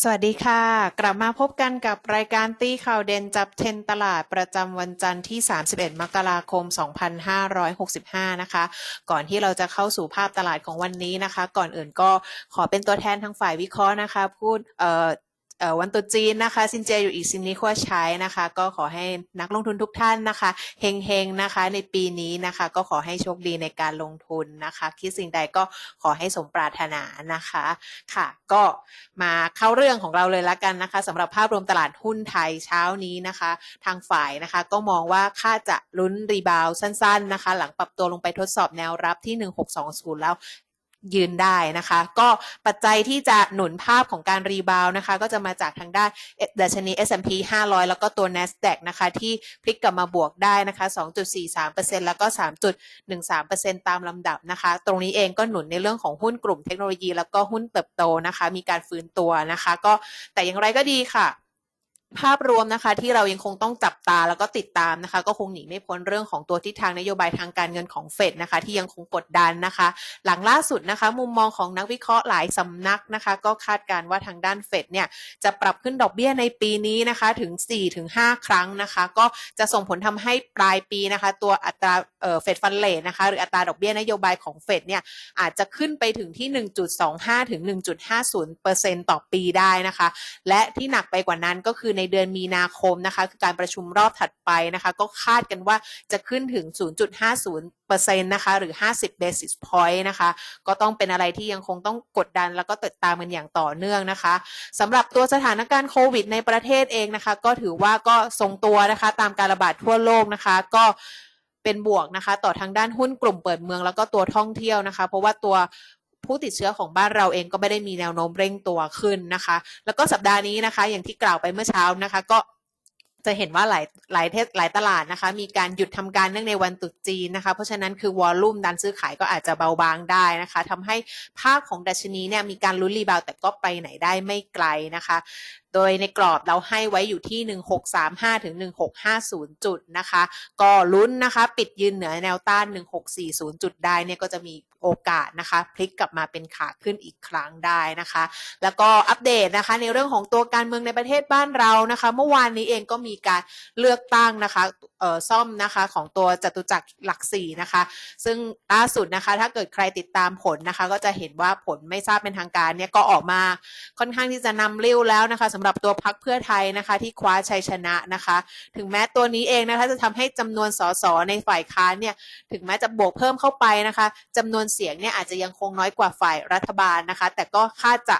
สวัสดีค่ะ กลับมาพบกันกับรายการตีข่าวเด่นจับเทรนตลาดประจำวันจันทร์ที่ 31 มกราคม 2565 นะคะ ก่อนที่เราจะเข้าสู่ภาพตลาดของวันนี้นะคะ ก่อนอื่นก็ขอเป็นตัวแทนทางฝ่ายวิเคราะห์นะคะ พูดเอ่อ วันตรุษจีนนะคะซินเจยอยู่อีกซินนี้ขั้วใช้นะคะ ก็ขอให้นักลงทุนทุกท่านนะคะเฮงๆนะคะ ในปีนี้นะคะ ก็ขอให้โชคดีในการลงทุนนะคะ คิดสิ่งใดก็ขอให้สมปรารถนานะคะค่ะ ก็มาเข้าเรื่องของเราเลยละกันนะคะสำหรับภาพรวมตลาดหุ้นไทยเช้านี้นะคะ ทางฝ่ายนะคะ ก็มองว่าค่าจะลุ้นรีบาวสั้น ๆนะคะ หลังปรับตัวลงไปทดสอบแนวรับที่ 1620 แล้ว ยืนได้นะคะ ก็ปัจจัยที่จะหนุนภาพของการรีบาวด์นะคะ ก็จะมาจากทางด้านดัชนี S&P 500 แล้วก็ตัว NASDAQ นะคะ ที่พลิกกลับมาบวกได้นะคะ 2.43%แล้วก็ 3.13%ตามลำดับนะคะ ตรงนี้เองก็หนุนในเรื่องของหุ้นกลุ่มเทคโนโลยี แล้วก็หุ้นเติบโตนะคะ มีการฟื้นตัวนะคะ ก็แต่อย่างไรก็ดีค่ะ ภาพรวมนะคะที่เรายังคงต้องจับตาแล้วก็ติดตามนะคะ ก็คงหนีไม่พ้นเรื่องของตัวทิศทางนโยบายทางการเงินของเฟดนะคะ ที่ยังคงกดดันนะคะ หลังล่าสุดนะคะ มุมมองของนักวิเคราะห์หลายสำนักนะคะ ก็คาดการณ์ว่าทางด้านเฟดเนี่ยจะปรับขึ้นดอกเบี้ยในปีนี้นะคะถึง 4-5 ครั้งนะคะ ก็จะส่งผลทำให้ปลายปีนะคะ ตัวอัตราเอ่อเฟดฟันเลทนะคะ หรืออัตราดอกเบี้ยนโยบายของเฟดเนี่ยอาจจะขึ้นไปถึงที่ 1.25ถึง1.50%ต่อปีได้นะคะ และที่หนักไปกว่านั้นก็คือในในเดือนมีนาคมนะคะคือการประชุมรอบถัดไปนะคะ ก็คาดกันว่าจะขึ้นถึง 0.50%นะคะหรือ 50 basis point นะคะ ก็ต้องเป็นอะไรที่ยังคงต้องกดดันแล้วก็ติดตามกันอย่างต่อเนื่องนะคะสำหรับตัวสถานการณ์โควิด ในประเทศเองนะคะ ก็ถือว่าก็ทรงตัวนะคะ ตามการระบาดทั่วโลกนะคะ ก็เป็นบวกนะคะ ต่อทางด้านหุ้นกลุ่มเปิดเมืองแล้วก็ตัวท่องเที่ยวนะคะ เพราะว่าตัว ผู้ติดเชื้อของบ้านเราเองก็ไม่ได้มีแนวโน้มเร่งตัวขึ้นนะคะ แล้วก็สัปดาห์นี้นะคะ อย่างที่กล่าวไปเมื่อเช้านะคะ ก็จะเห็นว่าหลายหลายเทศหลายตลาดนะคะ มีการหยุดทำการเนื่องในวันตรุษจีนนะคะ เพราะฉะนั้นคือวอลลุ่มดันซื้อขายก็อาจจะเบาบางได้นะคะทำให้ภาพของดัชนีเนี่ยมีการลุ้นรีบาวแต่ก็ไปไหนได้ไม่ไกลนะคะ โดยในกรอบเราให้ไว้อยู่ที่ 1635 ถึง 1650 จุดนะคะ ก็ลุ้นนะคะ ปิดยืนเหนือแนวต้าน 1640 จุดได้เนี่ยก็จะมี โอกาสนะคะ พลิกกลับมาเป็นขาขึ้นอีกครั้งได้นะคะ แล้วก็อัปเดตนะคะ ในเรื่องของตัวการเมืองในประเทศบ้านเรานะคะ เมื่อวานนี้เองก็มีการเลือกตั้งนะคะเอ่อซ่อมนะคะของตัวจตุจักรหลักสี่นะคะ ซึ่งล่าสุดนะคะ ถ้าเกิดใครติดตามผลนะคะ ก็จะเห็นว่าผลไม่ทราบเป็นทางการเนี่ยก็ออกมาค่อนข้างที่จะนำเร็วแล้วนะคะสำหรับตัวพักเพื่อไทยนะคะ ที่คว้าชัยชนะนะคะ ถึงแม้ตัวนี้เองนะคะจะทำให้จำนวนสสในฝ่ายค้านเนี่ยถึงแม้จะบวกเพิ่มเข้าไปนะคะจำนวนเสียงเนี่ยอาจจะยังคงน้อยกว่าฝ่ายรัฐบาลนะคะ แต่ก็คาดจะ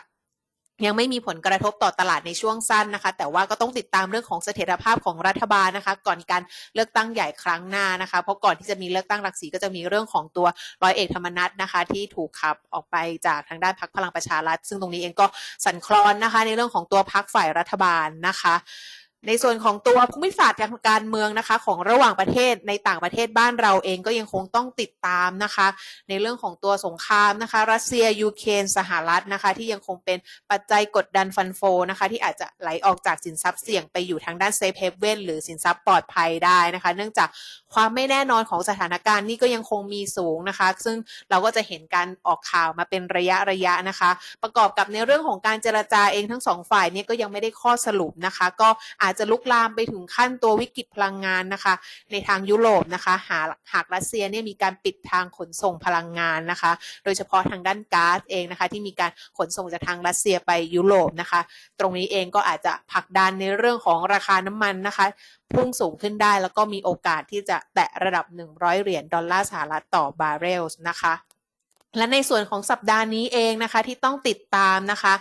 ยังไม่มีผลกระทบต่อตลาดในช่วงสั้นนะคะ แต่ว่าก็ต้องติดตามเรื่องของเสถียรภาพของรัฐบาลนะคะ ก่อนการเลือกตั้งใหญ่ครั้งหน้านะคะ เพราะก่อนที่จะมีเลือกตั้งหลักสีก็จะมีเรื่องของตัวร้อยเอกธรรมนัฐนะคะ ที่ถูกขับออกไปจากทางด้านพรรคพลังประชารัฐ ซึ่งตรงนี้เองก็สั่นคลอนนะคะ ในเรื่องของตัวพรรคฝ่ายรัฐบาลนะคะ ในส่วนของตัวภูมิศาสตร์ทางการเมืองนะคะ ของระหว่างประเทศในต่างประเทศบ้านเราเองก็ยังคงต้องติดตามนะคะ ในเรื่องของตัวสงครามนะคะ รัสเซียยูเครนสหรัฐนะคะ ที่ยังคงเป็นปัจจัยกดดันฟันโฟนะคะ ที่อาจจะไหลออกจากสินทรัพย์เสี่ยงไปอยู่ทางด้านเซฟเฮเว่นหรือสินทรัพย์ปลอดภัยได้นะคะ เนื่องจากความไม่แน่นอนของสถานการณ์นี่ก็ยังคงมีสูงนะคะ ซึ่งเราก็จะเห็นการออกข่าวมาเป็นระยะระยะนะคะ ประกอบกับในเรื่องของการเจรจาเองทั้งสองฝ่ายเนี่ยก็ยังไม่ได้ข้อสรุปนะคะ ก็อาจจะลุกลามไปถึงขั้นตัววิกฤตพลังงานนะคะ ในทางยุโรปนะคะ หากหากรัสเซียเนี่ยมีการปิดทางขนส่งพลังงานนะคะ โดยเฉพาะทางด้านก๊าซเองนะคะ ที่มีการขนส่งจากทางรัสเซียไปยุโรปนะคะ ตรงนี้เองก็อาจจะผลักดันในเรื่องของราคาน้ำมันนะคะพุ่งสูงขึ้นได้แล้วก็มีโอกาสที่จะแตะระดับ 100 เหรียญดอลลาร์สหรัฐต่อบาร์เรลนะคะ และในส่วนของสัปดาห์นี้เองนะคะที่ต้องติดตามนะคะ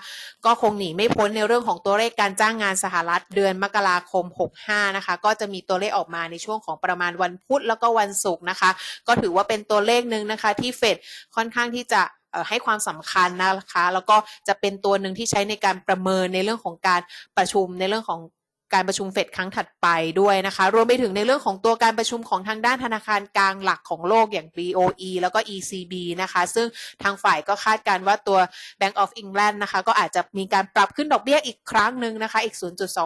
ก็คงหนีไม่พ้นในเรื่องของตัวเลขการจ้างงานสหรัฐเดือนมกราคม 65 นะคะ ก็จะมีตัวเลขออกมาในช่วงของประมาณวันพุธแล้วก็วันศุกร์นะคะ ก็ถือว่าเป็นตัวเลขหนึ่งนะคะ ที่เฟดค่อนข้างที่จะให้ความสำคัญนะคะ แล้วก็จะเป็นตัวหนึ่งที่ใช้ในการประเมินในเรื่องของการประชุมในเรื่องของ การประชุมเฟดครั้งถัดไปด้วยนะคะ รวมไปถึงในเรื่องของตัวการประชุมของทางด้านธนาคารกลางหลักของโลกอย่าง BOE แล้วก็ ECB นะคะ ซึ่งทางฝ่ายก็คาดการว่าตัว Bank of England นะคะ ก็อาจจะมีการปรับขึ้นดอกเบี้ยอีกครั้งหนึ่งนะคะ อีก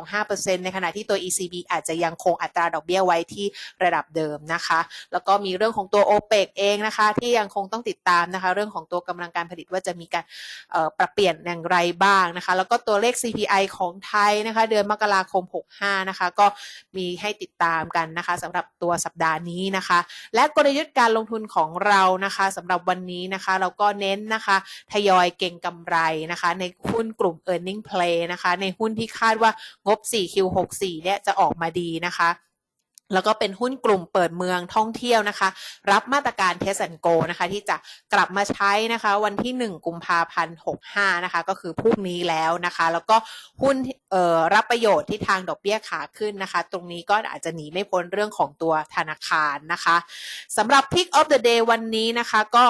0.25%ในขณะที่ตัว ECB อาจจะยังคงอัตราดอกเบี้ยไว้ที่ระดับเดิมนะคะ แล้วก็มีเรื่องของตัว OPEC เองนะคะ ที่ยังคงต้องติดตามนะคะ เรื่องของตัวกำลังการผลิตว่าจะมีการเอ่อปรับเปลี่ยนอย่างไรบ้างนะคะ แล้วก็ตัวเลข CPI ของไทยนะคะ เดือนมกราคม65 นะคะ ก็มีให้ติดตามกันนะคะสำหรับตัวสัปดาห์นี้นะคะ และกลยุทธ์การลงทุนของเรานะคะสำหรับวันนี้นะคะ เราก็เน้นนะคะทยอยเก่งกำไรนะคะ ในหุ้นกลุ่ม e a r n i n g Play นะคะ ในหุ้นที่คาดว่างบ 4Q64 เนี่ยจะออกมาดีนะคะ แล้วก็เป็นหุ้นกลุ่มเปิดเมืองท่องเที่ยวนะคะ รับมาตรการเทส and Go นะคะ ที่จะกลับมาใช้นะคะ วันที่ 1 กุมภาพันธ์65 นะคะ ก็คือพรุ่งนี้แล้วนะคะ แล้วก็หุ้นรับประโยชน์ที่ทางดอกเบี้ยขาขึ้นนะคะ ตรงนี้ก็อาจจะหนีไม่พ้นเรื่องของตัวธนาคารนะคะสำหรับ Pick of the Day วันนี้นะคะ ก็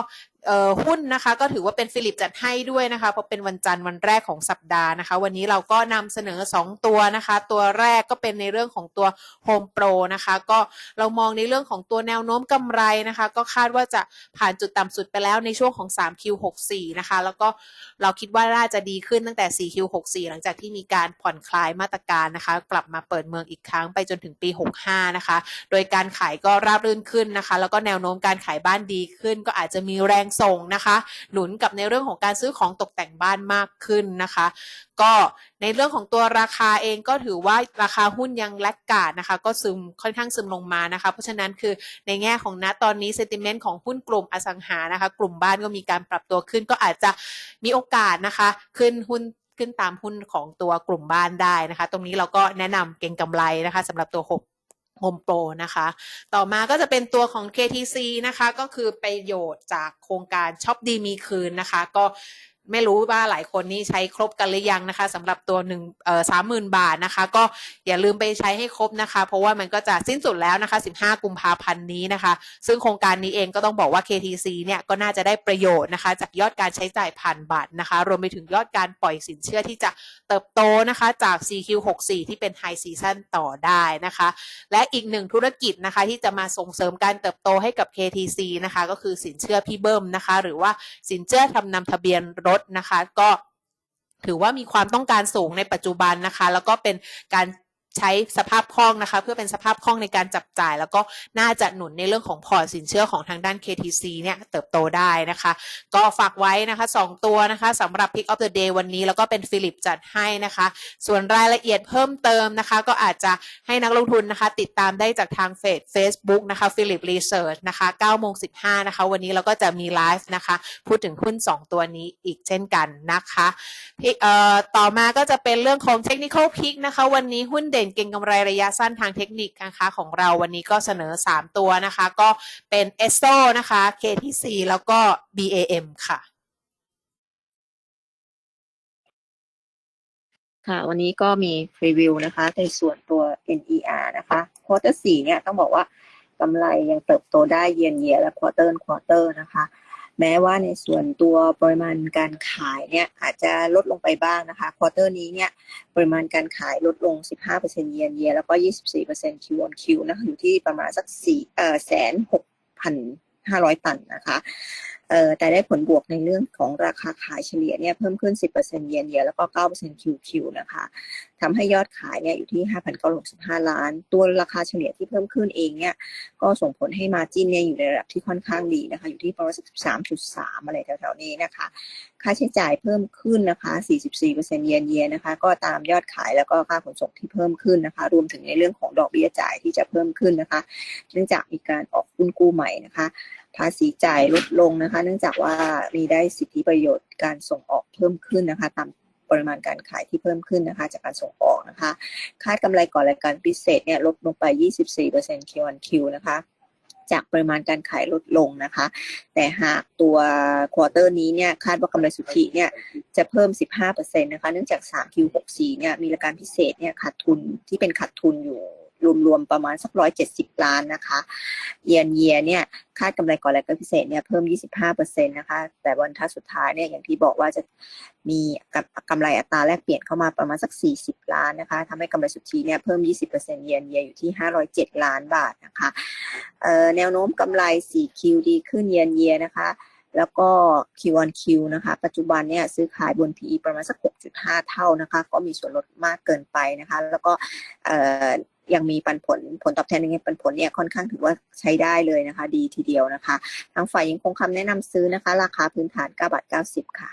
หุ้นนะคะ ก็ถือว่าเป็นฟิลิปจัดให้ด้วยนะคะเพราะเป็นวันจันทร์วันแรกของสัปดาห์นะคะ วันนี้เราก็นำเสนอ 2 ตัวนะคะ ตัวแรกก็เป็นในเรื่องของตัว Home Pro นะคะ ก็เรามองในเรื่องของตัวแนวโน้มกำไรนะคะ ก็คาดว่าจะผ่านจุดต่ำสุดไปแล้วในช่วงของ 3Q64 นะคะ แล้วก็เราคิดว่าน่าจะดีขึ้นตั้งแต่ 4Q64 หลังจากที่มีการผ่อนคลายมาตรการนะคะ กลับมาเปิดเมืองอีกครั้งไปจนถึงปี 65 นะคะ โดยการขายก็ราบรื่นขึ้นนะคะ แล้วก็แนวโน้มการขายบ้านดีขึ้น ก็อาจจะมีแรงส่งนะคะ หนุนกับในเรื่องของการซื้อของตกแต่งบ้านมากขึ้นนะคะ ก็ในเรื่องของตัวราคาเองก็ถือว่าราคาหุ้นยังแลกกาดนะคะ ก็ซึมค่อนข้างซึมลงมานะคะ เพราะฉะนั้นคือในแง่ของณตอนนี้เซติมเมนต์ของหุ้นกลุ่มอสังหานะคะ กลุ่มบ้านก็มีการปรับตัวขึ้น ก็อาจจะมีโอกาสนะคะ ขึ้นหุ้นขึ้นตามหุ้นของตัวกลุ่มบ้านได้นะคะ ตรงนี้เราก็แนะนำเก็งกำไรนะคะสำหรับตัว โฮมโปรนะคะ ต่อมาก็จะเป็นตัวของ KTC นะคะ ก็คือประโยชน์จากโครงการช็อปดีมีคืนนะคะ ก็ ไม่รู้ว่าหลายคนนี่ใช้ครบกันหรือยังนะคะสำหรับตัวหนึ่งเอ่อสามหมื่นบาทนะคะ ก็อย่าลืมไปใช้ให้ครบนะคะ เพราะว่ามันก็จะสิ้นสุดแล้วนะคะ 15 กุมภาพันธ์นี้นะคะ ซึ่งโครงการนี้เองก็ต้องบอกว่า KTC เนี่ยก็น่าจะได้ประโยชน์นะคะ จากยอดการใช้จ่ายผ่านบัตรนะคะ รวมไปถึงยอดการปล่อยสินเชื่อที่จะเติบโตนะคะจาก CQ64 ที่เป็น High Season ต่อได้นะคะ และอีกหนึ่งธุรกิจนะคะ ที่จะมาส่งเสริมการเติบโตให้กับ KTC นะคะ ก็คือสินเชื่อพี่เบิ้มนะคะ หรือว่าสินเชื่อทำนำทะเบียนรถนะคะ ก็ถือว่ามีความต้องการสูงในปัจจุบันนะคะ แล้วก็เป็นการ ใช้สภาพคล่องนะคะ เพื่อเป็นสภาพคล่องในการจับจ่าย แล้วก็น่าจะหนุนในเรื่องของพอร์ตสินเชื่อของทางด้าน KTC เนี่ยเติบโตได้นะคะ ก็ฝากไว้นะคะสองตัวนะคะสำหรับ Pick of the Day วันนี้แล้วก็เป็นฟิลิปจัดให้นะคะ ส่วนรายละเอียดเพิ่มเติมนะคะ ก็อาจจะให้นักลงทุนนะคะ ติดตามได้จากทางเฟซ Facebook นะคะฟิลิปรีเสิร์ชนะคะ9โมง15นะคะ วันนี้เราก็จะมีไลฟ์นะคะ พูดถึงหุ้น 2 ตัวนี้อีกเช่นกันนะคะเอ่อต่อมาก็จะเป็นเรื่องของ Technical Pick นะคะ วันนี้หุ้นเด่นเก่งกำไรระยะสั้นทางเทคนิคนะคะของเราวันนี้ก็เสนอ 3 ตัวนะคะ ก็เป็น e s o นะคะ KTC แล้วก็ BAM ค่ะ ค่ะ วันนี้ก็มีพรีวิวนะคะ ในส่วนตัว NER นะคะควอเตอร์สี่เนี่ยต้องบอกว่ากำไรยังเติบโตได้เยียนเยียและควอเตอร์ควอเตอร์นะคะ แม้ว่าในส่วนตัวปริมาณการขายเนี่ยอาจจะลดลงไปบ้างนะคะควอเตอร์นี้เนี่ยปริมาณการขายลดลง 15%เยียนเยียแล้วก็ 24% Q on Q นะคะอยู่ที่ประมาณสัก4เอ่อแสนหกพันห้าร้อยตันนะคะ แต่ได้ผลบวกในเรื่องของราคาขายเฉลี่ยเนี่ยเพิ่มขึ้น 10%เยนเยียแล้วก็ 9% QQ นะคะทำให้ยอดขายเนี่ยอยู่ที่ 5,965 ล้าน ตัวราคาเฉลี่ยที่เพิ่มขึ้นเองเนี่ยก็ส่งผลให้มาจิ้นเนี่ยอยู่ในระดับที่ค่อนข้างดีนะคะ อยู่ที่ประมาณ 13.3 อะไรแถวๆนี้นะคะ ค่าใช้จ่ายเพิ่มขึ้นนะคะ 44%เยนเยียนะคะ ก็ตามยอดขายแล้วก็ค่าขนส่งที่เพิ่มขึ้นนะคะ รวมถึงในเรื่องของดอกเบี้ยจ่ายที่จะเพิ่มขึ้นนะคะ เนื่องจากมีการออกหุ้นกู้ใหม่นะคะ ภาษีจ่ายลดลงนะคะ เนื่องจากว่ามีได้สิทธิประโยชน์การส่งออกเพิ่มขึ้นนะคะ ตามปริมาณการขายที่เพิ่มขึ้นนะคะ จากการส่งออกนะคะ คาดกำไรก่อนรายการพิเศษเนี่ยลดลงไป 24% Q on Q นะคะจากปริมาณการขายลดลงนะคะ แต่หากตัวควอเตอร์นี้เนี่ยคาดว่ากำไรสุทธิเนี่ยจะเพิ่ม 15%นะคะ เนื่องจาก 3Q64 เนี่ยมีรายการพิเศษเนี่ยขาดทุนที่เป็นขาดทุนอยู่ รวมๆประมาณสักร้อยเจ็ดสิบล้านนะคะเยียนเยียเนี่ยคาดกำไรก่อนรายการพิเศษเนี่ยเพิ่ม 25%นะคะ แต่วันทัดสุดท้ายเนี่ยอย่างที่บอกว่าจะมีกำไรอัตราแลกเปลี่ยนเข้ามาประมาณสัก 40 ล้านนะคะทำให้กำไรสุทธิเนี่ยเพิ่ม 20%เยียนเยียอยู่ที่ 507 ล้านบาทนะคะแนวโน้มกำไร 4Q ดีขึ้นเยียนเยียนะคะแล้วก็ Q on Q นะคะ ปัจจุบันเนี่ยซื้อขายบน PE ประมาณสัก 6.5 เท่านะคะ ก็มีส่วนลดมากเกินไปนะคะ แล้วก็ ยังมีปันผลผลตอบแทนในเงินปันผลเนี่ยค่อนข้างถือว่าใช้ได้เลยนะคะ ดีทีเดียวนะคะ ทางฝ่ายยังคงคำแนะนำซื้อนะคะ ราคาพื้นฐาน9บาท90 ค่ะ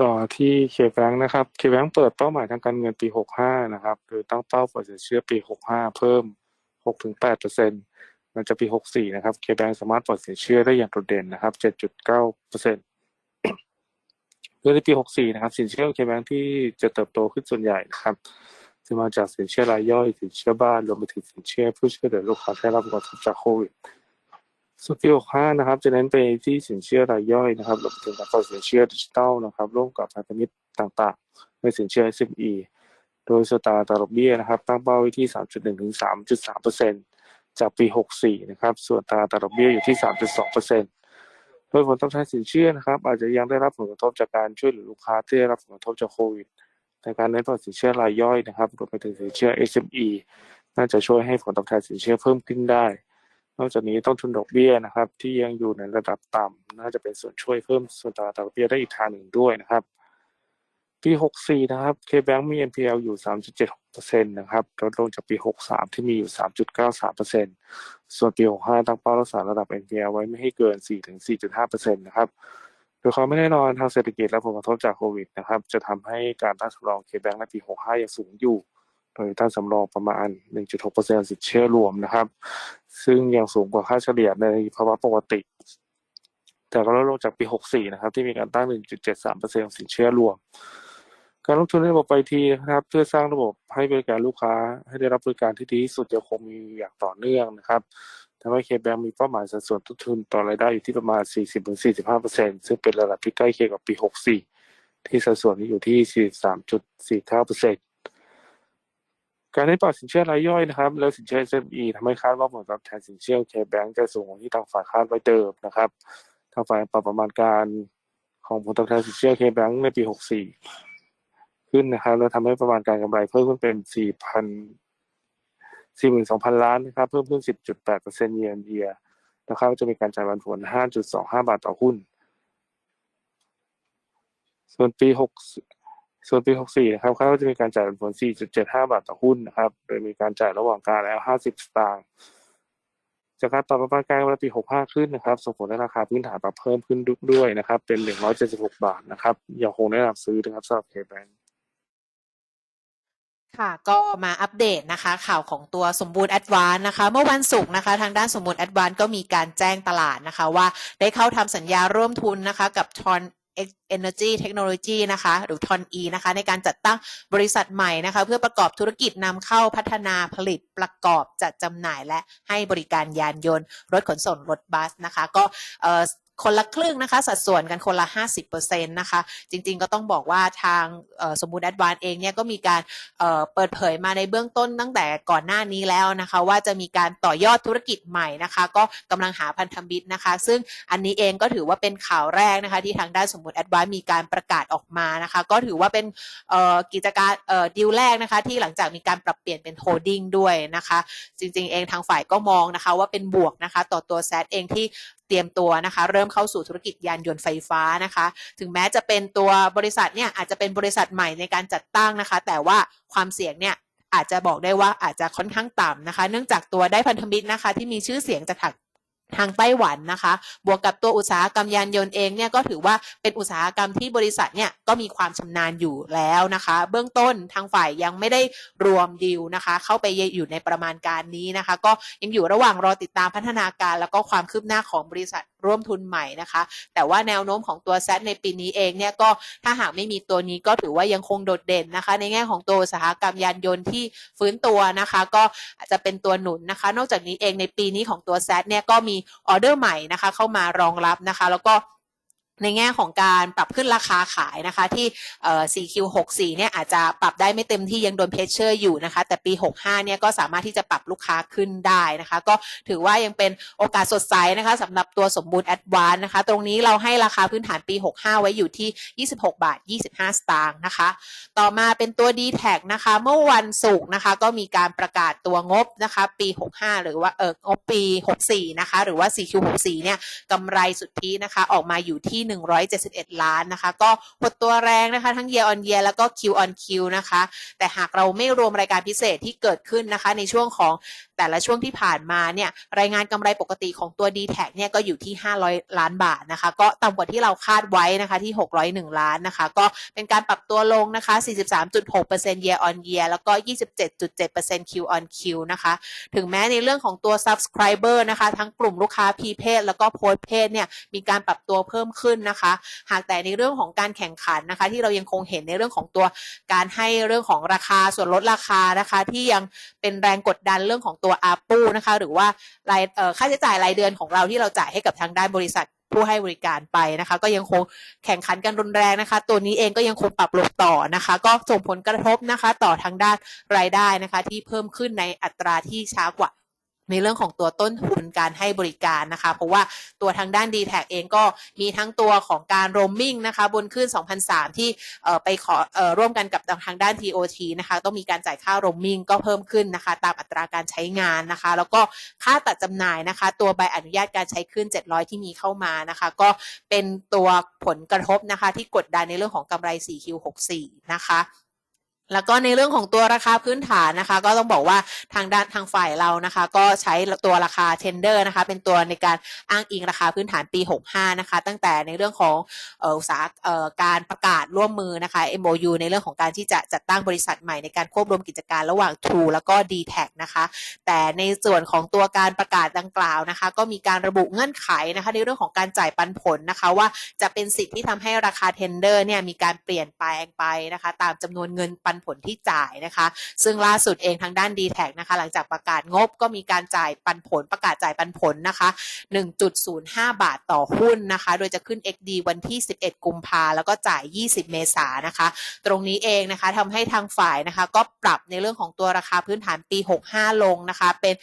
ต่อที่เคแบงนะครับเคแบงเปิดเป้าหมายทางการเงินปี 65 นะครับคือตั้งเป้าเปิดสินเชื่อปี 65 เพิ่ม 6-8%เปอร์เซ็นต์หลังจากปี 64 นะครับเคแบงสามารถปล่อยสินเชื่อได้อย่างโดดเด่นนะครับ 7.9%เปอร์เซ็นต์ โดยในปี 64 นะครับ สินเชื่อเคแบงที่จะเติบโตขึ้นส่วนใหญ่นะครับจะมาจากสินเชื่อรายย่อย สินเชื่อบ้านรวมไปถึงสินเชื่อผู้ช่วยเหลือลูกค้าได้รับผลกระทบจากโควิดส่วนปี65นะครับ จะเน้นไปที่สินเชื่อรายย่อยนะครับรวมถึงการปล่อสินเชื่อดิจิทัลนะครับ ร่วมกับพันธมิตรต่างๆในสินเชื่อ SME โดยสตาร์ตดอกเบี้ยนะครับ ตั้งเป้าไว้ที่ 3.1 ถึง 3.3เปอร์เซ็นต์จากปี 64 นะครับ ส่วนตราดอกเบี้ยอยู่ที่ 3.2เปอร์เซ็นต์ โดยผลตอบแทนสินเชื่อนะครับ อาจจะยังได้รับผลกระทบจากการช่วยเหลือลูกค้าที่ได้รับผลกระทบจากโควิดในการเน้นปล่อยสินเชื่อรายย่อยนะครับรวมไปถึงสินเชื่อ SME น่าจะช่วยให้ผลตอบแทนสินเชื่อเพิ่มขึ้นได้ นอกจากนี้ต้นทุนดอกเบี้ยนะครับ ที่ยังอยู่ในระดับต่ำน่าจะเป็นส่วนช่วยเพิ่มส่วนต่างดอกเบี้ยได้อีกทางหนึ่งด้วยนะครับปี 64 นะครับ KBank มี NPL อยู่ 3.76%นะครับลดลงจากปี 63 ที่มีอยู่ 3.93% ส่วนปี 65 ตั้งเป้ารักษาระดับ NPL ไว้ไม่ให้เกิน 4-4.5%นะครับโดยความไม่แน่นอนทางเศรษฐกิจและผลกระทบจากโควิดนะครับ จะทำให้การตั้งสำรอง KBank ในปี 65 ยังสูงอยู่ โดยตั้งสำรองประมาณ 1.6%สินเชื่อรวมนะครับ ซึ่งยังสูงกว่าค่าเฉลี่ยในภาวะปกติ แต่ก็ลดลงจากปี 64 นะครับ ที่มีการตั้ง 1.73%สินเชื่อรวม การลงทุนในระบบไอทีนะครับ เพื่อสร้างระบบให้บริการลูกค้า ให้ได้รับบริการที่ดีที่สุดยังคงมีอย่างต่อเนื่องนะครับทำให้เคแบงมีเป้าหมายสัดส่วนต้นทุนต่อรายได้อยู่ที่ประมาณ 40-45%ซึ่งเป็นระดับที่ใกล้เคียงกับปี 64 ที่สัดส่วนนี้อยู่ที่ 43.49%การให้ปล่อยสินเชื่อรายย่อยนะครับ แล้วสินเชื่อ SME ทำให้คาดว่าผลตอบแทนสินเชื่อ KBank จะสูงกว่าที่ทางฝ่ายคาดไว้เดิมนะครับ ทางฝ่ายปรับประมาณการของผลตอบแทนสินเชื่อ KBank ในปี 64 ขึ้นนะครับแล้วทำให้ประมาณการกำไรเพิ่มขึ้นเป็น 4,000 42,000 ล้านนะครับ เพิ่มขึ้น 10.8% year on year นะครับจะมีการจ่ายปันผล 5.25 บาทต่อหุ้น ส่วนปี 6 ส่วนปี 64 นะครับเขาก็จะมีการจ่ายปันผล 4.75 บาทต่อหุ้นนะครับโดยมีการจ่ายระหว่างการแล้ว 50 สตางค์จากการปรับประมาณการในปี 65 ขึ้นนะครับ ส่งผลให้ราคาพื้นฐานปรับเพิ่มขึ้นด้วยนะครับ เป็น 176 บาทนะครับยังคงแนะนำซื้อนะครับสำหรับ KBank ค่ ค่ะก็มาอัปเดตนะคะ ข่าวของตัวสมบูรณ์แอดวานนะคะ เมื่อวันศุกร์นะคะ ทางด้านสมบูรณ์แอดวานก็มีการแจ้งตลาดนะคะ ว่าได้เข้าทำสัญญาร่วมทุนนะคะ กับทอน Energy Technology นะคะ หรือทอน E นะคะ ในการจัดตั้งบริษัทใหม่นะคะ เพื่อประกอบธุรกิจนำเข้าพัฒนาผลิตประกอบจัดจำหน่ายและให้บริการยานยนต์ รถขนส่งรถบัสนะคะ ก็ คนละครึ่งนะคะ สัดส่วนกันคนละ 50%นะคะ จริงๆก็ต้องบอกว่าทางสมบูรณ์แอดวานเองเนี่ยก็มีการเเปิดเผยมาในเบื้องต้นตั้งแต่ก่อนหน้านี้แล้วนะคะ ว่าจะมีการต่อยอดธุรกิจใหม่นะคะ ก็กำลังหาพันธมิตรนะคะ ซึ่งอันนี้เองก็ถือว่าเป็นข่าวแรกนะคะ ที่ทางด้านสมบูรณ์แอดวานมีการประกาศออกมานะคะ ก็ถือว่าเป็นกิจการดีลแรกนะคะ ที่หลังจากมีการปรับเปลี่ยนเป็นโฮดดิ้งด้วยนะคะ จริงๆเองทางฝ่ายก็มองนะคะ ว่าเป็นบวกนะคะ ต่อตัวแซดเองที่ เตรียมตัวนะคะ เริ่มเข้าสู่ธุรกิจยานยนต์ไฟฟ้านะคะ ถึงแม้จะเป็นตัวบริษัทเนี่ยอาจจะเป็นบริษัทใหม่ในการจัดตั้งนะคะ แต่ว่าความเสี่ยงเนี่ยอาจจะบอกได้ว่าอาจจะค่อนข้างต่ำนะคะ เนื่องจากตัวได้พันธมิตรนะคะ ที่มีชื่อเสียงจาก ทางไต้หวันนะคะ บวกกับตัวอุตสาหกรรมยานยนต์เองเนี่ยก็ถือว่าเป็นอุตสาหกรรมที่บริษัทเนี่ยก็มีความชำนาญอยู่แล้วนะคะ เบื้องต้นทางฝ่ายยังไม่ได้รวมดีลนะคะ เข้าไปอยู่ในประมาณการนี้นะคะ ก็ยังอยู่ระหว่างรอติดตามพัฒนาการแล้วก็ความคืบหน้าของบริษัท ร่วมทุนใหม่นะคะ แต่ว่าแนวโน้มของตัวแซดในปีนี้เองเนี่ยก็ถ้าหากไม่มีตัวนี้ก็ถือว่ายังคงโดดเด่นนะคะ ในแง่ของตัวอุตสาหกรรมยานยนต์ที่ฟื้นตัวนะคะ ก็อาจจะเป็นตัวหนุนนะคะ นอกจากนี้เองในปีนี้ของตัวแซดเนี่ยก็มีออเดอร์ใหม่นะคะ เข้ามารองรับนะคะ แล้วก็ ในแง่ของการปรับขึ้นราคาขายนะคะ ที่ 4Q64 เนี่ยอาจจะปรับได้ไม่เต็มที่ยังโดนเพชเชอร์อยู่นะคะ แต่ปี 65 เนี่ยก็สามารถที่จะปรับลูกค้าขึ้นได้นะคะ ก็ถือว่ายังเป็นโอกาสสดใสนะคะสำหรับตัวสมบูรณ์แอดวานนะคะ ตรงนี้เราให้ราคาพื้นฐานปี 65 ไว้อยู่ที่ 26 บาท 25 สตางค์นะคะ ต่อมาเป็นตัว d t แทนะคะ เมื่อวันศุกร์นะคะ ก็มีการประกาศตัวงบนะคะ ปี 65 หรือว่าเอองบปี 64 นะคะ หรือว่า 4Q64 เนี่ยกำไรสุทธินะคะ ออกมาอยู่ที่171 ล้านนะคะ ก็หดตัวแรงนะคะ ทั้ง year on year แล้วก็ Q on Q นะคะ แต่หากเราไม่รวมรายการพิเศษที่เกิดขึ้นนะคะ ในช่วงของแต่ละช่วงที่ผ่านมาเนี่ยรายงานกำไรปกติของตัว d t แทเนี่ยก็อยู่ที่ 500 ล้านบาทนะคะ ก็ต่ำกว่าที่เราคาดไว้นะคะที่ 601 ล้านนะคะ ก็เป็นการปรับตัวลงนะคะ 43.6% year on year แล้วก็ 27.7% Q on Q นะคะ ถึงแม้ในเรื่องของตัว subscriber นะคะ ทั้งกลุ่มลูกค้า prepaid แล้วก็ postpaid เนี่ยมีการปรับตัวเพิ่มขึ้นนะคะ หากแต่ในเรื่องของการแข่งขันนะคะ ที่เรายังคงเห็นในเรื่องของตัวการให้เรื่องของราคาส่วนลดราคานะคะ ที่ยังเป็นแรงกดดันเรื่องของตัว ARPU นะคะ หรือว่ารายค่าใช้จ่ายรายเดือนของเราที่เราจ่ายให้กับทางด้านบริษัทผู้ให้บริการไปนะคะ ก็ยังคงแข่งขันกันรุนแรงนะคะ ตัวนี้เองก็ยังคงปรับลดต่อนะคะ ก็ส่งผลกระทบนะคะ ต่อทางด้านรายได้นะคะ ที่เพิ่มขึ้นในอัตราที่ช้ากว่า ในเรื่องของตัวต้นทุนการให้บริการนะคะ เพราะว่าตัวทางด้าน d t แทเองก็มีทั้งตัวของการ roaming นะคะบนคลื่น2003 ที่เอ่ไปขออร่วมกันกับทางด้าน TOT นะคะต้องมีการจ่ายค่า roaming ก็เพิ่มขึ้นนะคะ ตามอัตราการใช้งานนะคะ แล้วก็ค่าตัดจำหน่ายนะคะ ตัวใบอนุญาตการใช้คลื่น 700 ที่มีเข้ามานะคะ ก็เป็นตัวผลกระทบนะคะ ที่กดดันในเรื่องของกำไร 4Q64 นะคะ แล้วก็ในเรื่องของตัวราคาพื้นฐานนะคะ ก็ต้องบอกว่าทางด้านทางฝ่ายเรานะคะ ก็ใช้ตัวราคา tender นะคะ เป็นตัวในการอ้างอิงราคาพื้นฐานปี 65 นะคะ ตั้งแต่ในเรื่องของอุตสาหการประกาศร่วมมือนะคะ MOU ในเรื่องของการที่จะจัดตั้งบริษัทใหม่ในการควบรวมกิจการระหว่าง True แล้วก็ d t แทนะคะ แต่ในส่วนของตัวการประกาศดังกล่าวนะคะ ก็มีการระบุเงื่อนไขนะคะ ในเรื่องของการจ่ายปันผลนะคะ ว่าจะเป็นสิทธิ์ที่ทำให้ราคา tender เนี่ยมีการเปลี่ยนแปลงไปนะคะ ตามจำนวนเงินปันนผลที่จ่ายนะคะ ซึ่งล่าสุดเองทางด้าน d t แทนะคะ หลังจากประกาศงบก็มีการจ่ายปันผลประกาศจ่ายปันผลนะคะ 1.05 บาทต่อหุ้นนะคะ โดยจะขึ้น XD วันที่ 11 กุมภาแล้วก็จ่าย 20 เมษานนะคะ ตรงนี้เองนะคะทำให้ทางฝ่ายนะคะ ก็ปรับในเรื่องของตัวราคาพื้นฐานปี 65 ลงนะคะ เป็น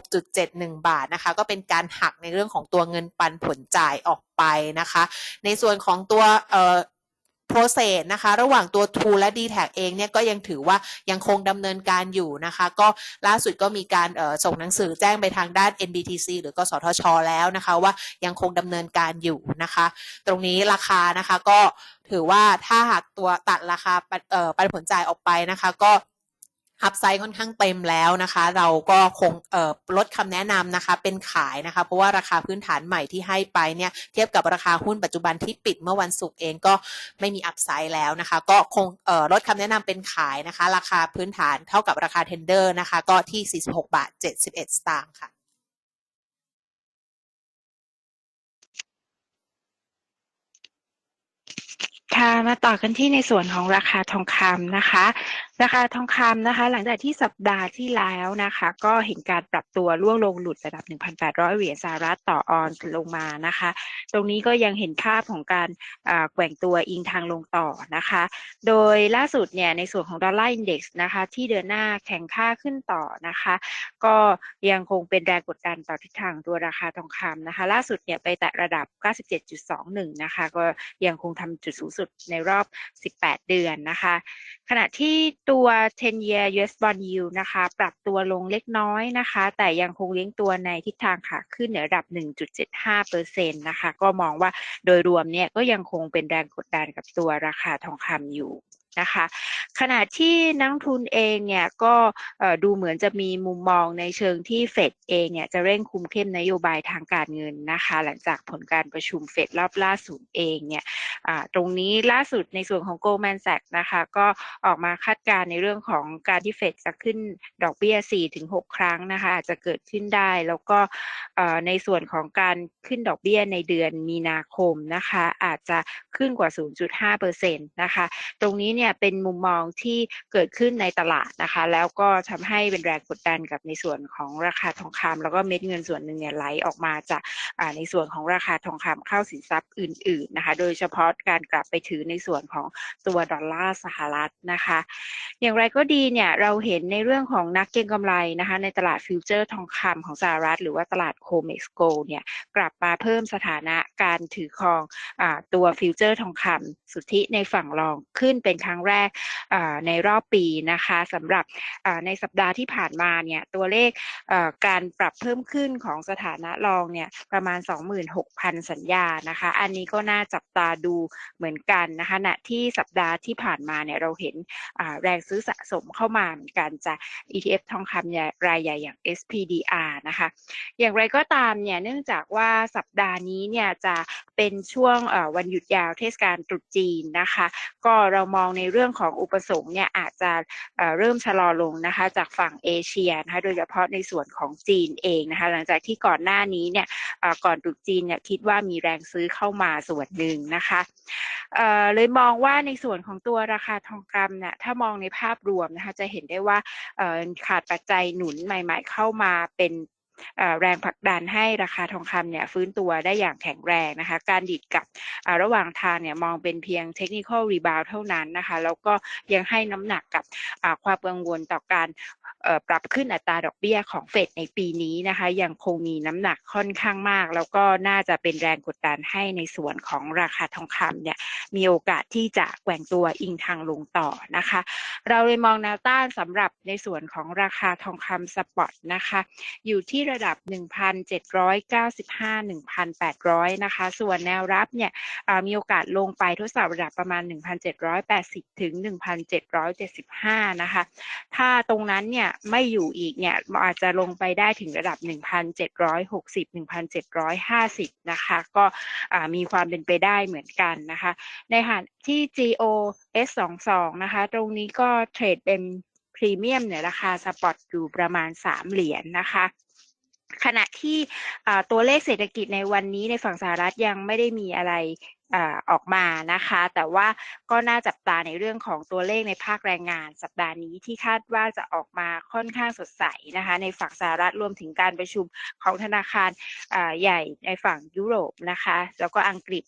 46.71 บาทนะคะ ก็เป็นการหักในเรื่องของตัวเงินปันผลจ่ายออกไปนะคะ ในส่วนของตัว เอ่อ process นะคะ ระหว่างตัว True และ d t แทเองเนี่ยก็ยังถือว่ายังคงดำเนินการอยู่นะคะ ก็ล่าสุดก็มีการส่งหนังสือแจ้งไปทางด้าน NBTC หรือกสทช แล้วนะคะว่ายังคงดำเนินการอยู่นะคะ ตรงนี้ราคานะคะก็ถือว่าถ้าหากตัวตัดราคาปันผลจ่ายออกไปนะคะ ก็ อัพไซด์ค่อนข้างเต็มแล้วนะคะ เราก็คงลดคำแนะนำนะคะ เป็นขายนะคะ เพราะว่าราคาพื้นฐานใหม่ที่ให้ไปเนี่ยเทียบกับราคาหุ้นปัจจุบันที่ปิดเมื่อวันศุกร์เองก็ไม่มีอัพไซด์แล้วนะคะ ก็คงลดคำแนะนำเป็นขายนะคะ ราคาพื้นฐานเท่ากับราคาเทนเดอร์นะคะ ก็ที่ 46 บาท 71 สตางค์ค่ะ ค่ะมาต่อกันที่ในส่วนของราคาทองคำนะคะ ราคาทองคำนะคะ หลังจากที่สัปดาห์ที่แล้วนะคะ ก็เห็นการปรับตัวร่วงลงหลุดระดับ 1,800 เหรียญสหรัฐต่อออนลงมานะคะ ตรงนี้ก็ยังเห็นภาพของการแกว่งตัวอิงทางลงต่อนะคะ โดยล่าสุดเนี่ยในส่วนของดอลลาร์อินเด็กซ์นะคะ ที่เดือนหน้าแข่งค่าขึ้นต่อนะคะ ก็ยังคงเป็นแรงกดดันต่อทิศทางตัวราคาทองคำนะคะ ล่าสุดเนี่ยไปแตะระดับ 97.21 นะคะ ก็ยังคงทำจุดสูงสุดในรอบ 18 เดือนนะคะ ขณะที่ตัว 10 year US bond yield นะคะ ปรับตัวลงเล็กน้อยนะคะ แต่ยังคงเลี้ยงตัวในทิศทางขาขึ้นในระดับ 1.75%นะคะ ก็มองว่าโดยรวมเนี่ยก็ยังคงเป็นแรงกดดันกับตัวราคาทองคำอยู่ นะคะ ขณะที่นักทุนเองเนี่ยก็ดูเหมือนจะมีมุมมองในเชิงที่เฟดเองเนี่ยจะเร่งคุมเข้มนโยบายทางการเงินนะคะ หลังจากผลการประชุมเฟดรอบล่าสุดเองเนี่ยตรงนี้ล่าสุดในส่วนของ Goldman Sachs นะคะ ก็ออกมาคาดการณ์ในเรื่องของการที่เฟดจะขึ้นดอกเบี้ย 4-6 ครั้งนะคะ อาจจะเกิดขึ้นได้แล้วก็ในส่วนของการขึ้นดอกเบี้ยในเดือนมีนาคมนะคะ อาจจะขึ้นกว่า 0.5%นะคะ ตรงนี้เนี่ยเนี่ยเป็นมุมมองที่เกิดขึ้นในตลาดนะคะ แล้วก็ทำให้เป็นแรงกดดันกับในส่วนของราคาทองคำแล้วก็เม็ดเงินส่วนหนึ่งเนี่ยไหลออกมาจากในส่วนของราคาทองคำเข้าสินทรัพย์อื่น ๆนะคะ โดยเฉพาะการกลับไปถือในส่วนของตัวดอลลาร์สหรัฐนะคะ อย่างไรก็ดีเนี่ยเราเห็นในเรื่องของนักเก็งกำไรนะคะ ในตลาดฟิวเจอร์ทองคำของสหรัฐ หรือว่าตลาดโคเม็กซ์โกเนี่ยกลับมาเพิ่มสถานะการถือครองอตัวฟิวเจอร์ทองคำสุทธิในฝั่งรองขึ้นเป็นครั้งแรกในรอบปีนะคะสำหรับในสัปดาห์ที่ผ่านมาเนี่ยตัวเลขการปรับเพิ่มขึ้นของสถานะรองเนี่ยประมาณ 26,000 สัญญานะคะ อันนี้ก็น่าจับตาดูเหมือนกันนะคะณที่สัปดาห์ที่ผ่านมาเนี่ยเราเห็นแรงซื้อสะสมเข้ามาเหมือนกันจาก ETF ทองคำใหญ่รายใหญ่อย่าง SPDR นะคะ อย่างไรก็ตามเนี่ยเนื่องจากว่าสัปดาห์นี้เนี่ยจะเป็นช่วงวันหยุดยาวเทศกาลตรุษจีนนะคะ ก็เรามองในในเรื่องของอุปสงค์เนี่ยอาจจะเเริ่มชะลอลงนะคะจากฝั่งเอเชียนะคะโดยเฉพาะในส่วนของจีนเองนะคะหลังจากที่ก่อนหน้านี้เนี่ยก่อนตรุษจีนเนี่ยคิดว่ามีแรงซื้อเข้ามาส่วนหนึ่งนะคะเเลยมองว่าในส่วนของตัวราคาทองคำเนี่ยถ้ามองในภาพรวมนะคะจะเห็นได้ว่าขาดปัจจัยหนุนใหม่ ๆ เข้ามาเป็น แรงผลักดันให้ราคาทองคำเนี่ยฟื้นตัวได้อย่างแข็งแรงนะคะ การดิดกับระหว่างทางเนี่ยมองเป็นเพียงเทคนิคอลรีบาวเท่านั้นนะคะ แล้วก็ยังให้น้ำหนักกับอ่าความกังวลต่อการ ปรับขึ้นอัตราดอกเบี้ยของเฟดในปีนี้นะคะยังคงมีน้ำหนักค่อนข้างมาก แล้วก็น่าจะเป็นแรงกดดันให้ในส่วนของราคาทองคำเนี่ยมีโอกาสที่จะแกว่งตัวอิงทางลงต่อนะคะ เราเลยมองแนวต้านสำหรับในส่วนของราคาทองคำสปอตนะคะอยู่ที่ระดับ 1,795-1,800 นะคะ ส่วนแนวรับเนี่ยมีโอกาสลงไปทดสอบระดับประมาณ 1,780ถึง1,775 นะคะ ถ้าตรงนั้นเนี่ยไม่อยู่อีกเนี่ยอาจจะลงไปได้ถึงระดับ 1,760 1,750 นะคะ ก็อ่ามีความเป็นไปได้เหมือนกันนะคะ ในขณะที่ GOS 22 นะคะ ตรงนี้ก็เทรดเป็นพรีเมียมเนี่ยราคาสปอตอยู่ประมาณ 3 เหรียญนะคะขณะที่ตัวเลขเศรษฐกิจในวันนี้ในฝั่งสหรัฐยังไม่ได้มีอะไร ออกมานะคะ แต่ว่าก็น่าจับตาในเรื่องของตัวเลขในภาคแรงงาน สัปดาห์นี้ที่คาดว่าจะออกมาค่อนข้างสดใสนะคะ ในฝั่งสหรัฐรวมถึงการประชุมของธนาคารใหญ่ในฝั่งยุโรปนะคะ แล้วก็อังกฤษ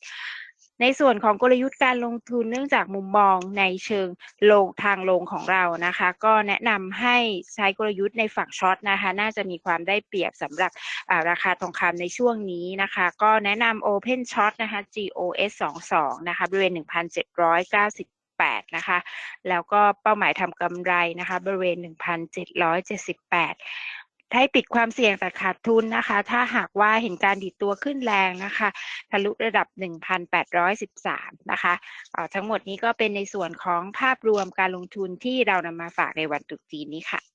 ในส่วนของกลยุทธ์การลงทุนเนื่องจากมุมมองในเชิงลงทางลงของเรานะคะ ก็แนะนำให้ใช้กลยุทธ์ในฝั่งช็อตนะคะ น่าจะมีความได้เปรียบสำหรับราคาทองคำในช่วงนี้นะคะ ก็แนะนำ Open Short นะคะ GOS 22นะคะบริเวณ 1,798นะคะ แล้วก็เป้าหมายทำกำไรนะคะ บริเวณ 1,778 ให้ปิดความเสี่ยงแต่ขาดทุนนะคะ ถ้าหากว่าเห็นการดิดตัวขึ้นแรงนะคะทะลุระดับ 1,813 นะคะเอ่อทั้งหมดนี้ก็เป็นในส่วนของภาพรวมการลงทุนที่เรานำมาฝากในวันตรุษจีนนี้ค่ะ